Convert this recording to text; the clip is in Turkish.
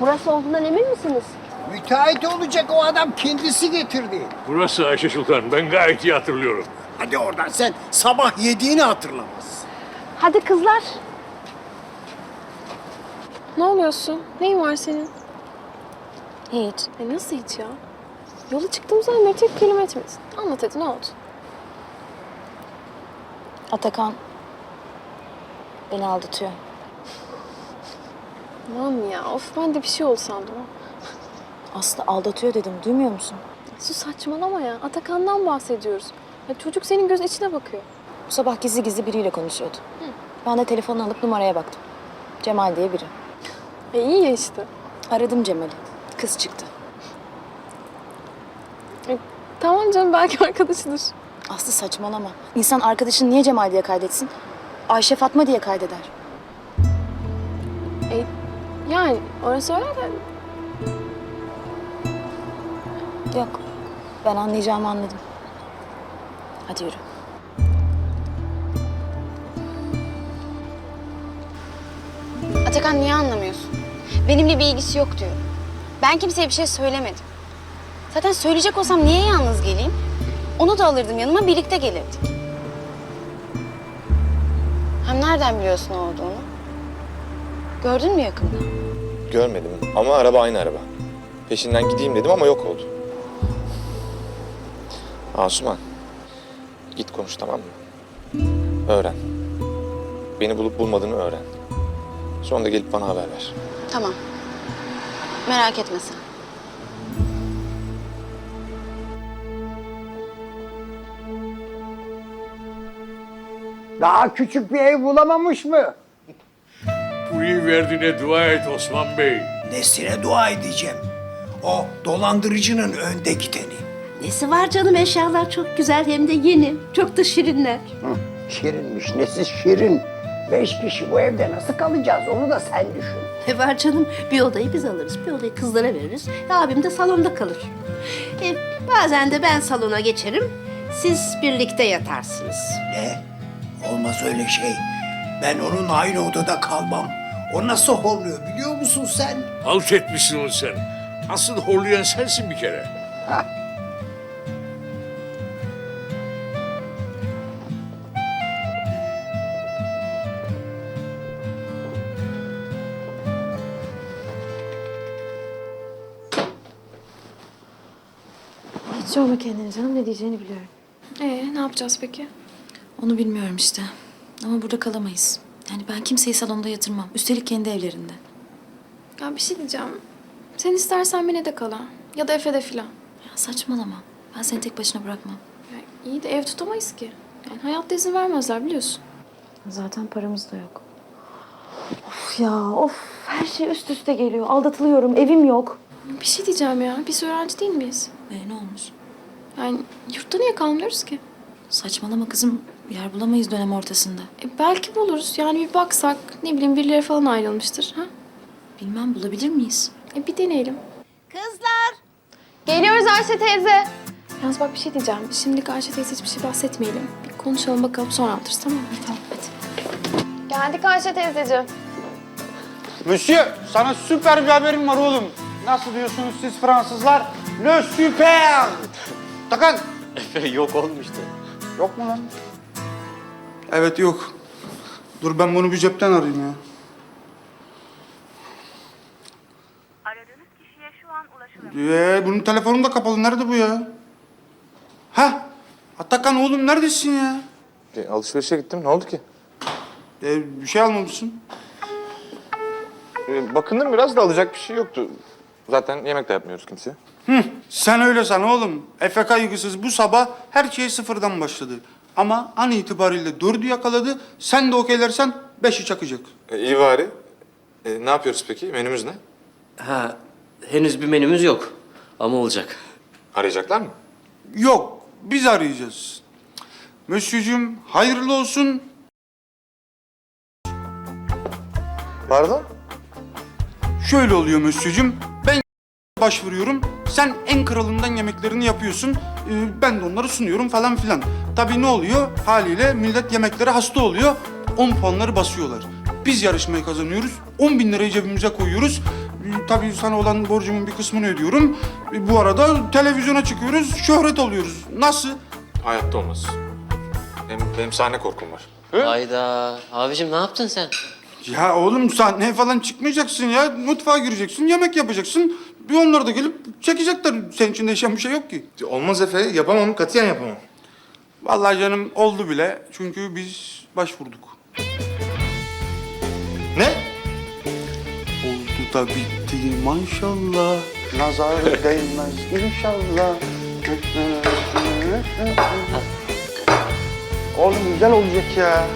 Burası olduğundan emin misiniz? Müteahhit olacak o adam kendisi getirdi. Burası Ayşe Sultan. Ben gayet iyi hatırlıyorum. Hadi oradan sen sabah yediğini hatırlamazsın. Hadi kızlar. Ne oluyorsun? Neyin var senin? Hiç. E nasıl hiç ya? Yola çıktığım zaman tek kelime etmedin. Anlat hadi ne oldu? Atakan beni aldatıyor. Aman ya of ben de bir şey oldu sandım. Aslı aldatıyor dedim. Duymuyor musun? Su saçmalama ya. Atakan'dan bahsediyoruz. Ya çocuk senin gözün içine bakıyor. Bu sabah gizli gizli biriyle konuşuyordu. Ben de telefonu alıp numaraya baktım. Cemal diye biri. E iyi ya işte. Aradım Cemal'i. Kız çıktı. E, tamam canım belki arkadaşıdır. Aslı saçmalama. İnsan arkadaşını niye Cemal diye kaydetsin? Ayşe Fatma diye kaydeder. E, yani orası öyle de Yok. Ben anlayacağımı anladım. Hadi yürü. Atakan niye anlamıyorsun? Benimle bir ilgisi yok diyor. Ben kimseye bir şey söylemedim. Zaten söyleyecek olsam niye yalnız geleyim? Onu da alırdım yanıma birlikte gelirdik. Hem nereden biliyorsun olduğunu? Gördün mü yakında? Görmedim ama araba aynı araba. Peşinden gideyim dedim ama yok oldu. Asuman, git konuş tamam mı? Öğren. Beni bulup bulmadığını öğren. Sonra da gelip bana haber ver. Tamam. Merak etme sen. Daha küçük bir ev bulamamış mı? Bu iyi verdiğine dua et Osman Bey. Nesine dua edeceğim? O dolandırıcının önde gideni. Nesi var canım eşyalar çok güzel hem de yeni. Çok da şirinler. Şirinmiş, nesi şirin. Beş kişi bu evde nasıl kalacağız onu da sen düşün. Ne var canım bir odayı biz alırız bir odayı kızlara veririz. E, abim de salonda kalır. E, bazen de ben salona geçerim. Siz birlikte yatarsınız. Ne? Olmaz öyle şey. Ben onun aynı odada kalmam. O nasıl horluyor biliyor musun sen? Halt etmişsin onu sen. Asıl horlayan sensin bir kere. Hiç yorma kendini canım. Ne diyeceğini biliyorum. E ne yapacağız peki? Onu bilmiyorum işte. Ama burada kalamayız. Yani ben kimseyi salonda yatırmam. Üstelik kendi evlerinde. Ya bir şey diyeceğim. Sen istersen beni de kala. Ya da Efe'de filan. Ya saçmalama. Ben seni tek başına bırakmam. Ya iyi de ev tutamayız ki. Yani hayatta izin vermezler biliyorsun. Zaten paramız da yok. Of ya of. Her şey üst üste geliyor. Aldatılıyorum. Evim yok. Bir şey diyeceğim ya. Biz öğrenci değil miyiz? E ne olmuş? Yani yurtta niye kalmıyoruz ki? Saçmalama kızım. Yer bulamayız dönem ortasında. E, belki buluruz. Yani bir baksak ne bileyim birileri falan ayrılmıştır. Ha? Bilmem bulabilir miyiz? E, bir deneyelim. Kızlar. Geliyoruz Ayşe teyze. Yalnız bak bir şey diyeceğim. Şimdilik Ayşe teyze hiçbir şey bahsetmeyelim. Bir konuşalım bakalım sonra anlatırız tamam mı? Tamam hadi. Geldik Ayşe teyzeciğim. Monsieur, sana süper bir haberim var oğlum. Nasıl diyorsunuz siz Fransızlar? Le super! Takan. yok olmuştu. Yok mu lan? Evet yok. Dur ben bunu bir cepten arayayım ya. Aradığınız kişiye şu an ulaşılamıyor. Ee, bunun telefonu da kapalı. Nerede bu ya? Ha? Atakan oğlum neredesin ya? E, alışverişe gittim. Ne oldu ki? Ee, bir şey almamışsın. E, bakındım biraz da alacak bir şey yoktu. Zaten yemek de yapmıyoruz kimseye. Hı, sen öyle san oğlum. Efe kaygısız bu sabah her şey sıfırdan başladı. Ama an itibariyle dördü yakaladı. Sen de okeylersen beşi çakacak. E, iyi bari. E, ne yapıyoruz peki? Menümüz ne? Ha, henüz bir menümüz yok ama olacak. Arayacaklar mı? Yok, biz arayacağız. Mösyöcüğüm hayırlı olsun. Pardon? Şöyle oluyor Mösyöcüğüm. Başvuruyorum. Sen en kralından yemeklerini yapıyorsun. Ee, ben de onları sunuyorum falan filan. Tabii ne oluyor? Haliyle millet yemeklere hasta oluyor. 10 puanları basıyorlar. Biz yarışmayı kazanıyoruz. 10 bin lirayı cebimize koyuyoruz. tabii sana olan borcumun bir kısmını ödüyorum. E, bu arada televizyona çıkıyoruz, şöhret oluyoruz. Nasıl? Hayatta olmaz. Hem benim sahne korkum var. Hayda. Abicim ne yaptın sen? Ya oğlum sahneye falan çıkmayacaksın ya. Mutfağa gireceksin, yemek yapacaksın. Bir onlar da gelip çekecekler. Senin için değişen bir şey yok ki. Olmaz Efe. Yapamam. Katiyen yapamam. Vallahi canım oldu bile. Çünkü biz başvurduk. Ne? Oldu da bitti maşallah. Nazar değmez inşallah. Oğlum güzel olacak ya.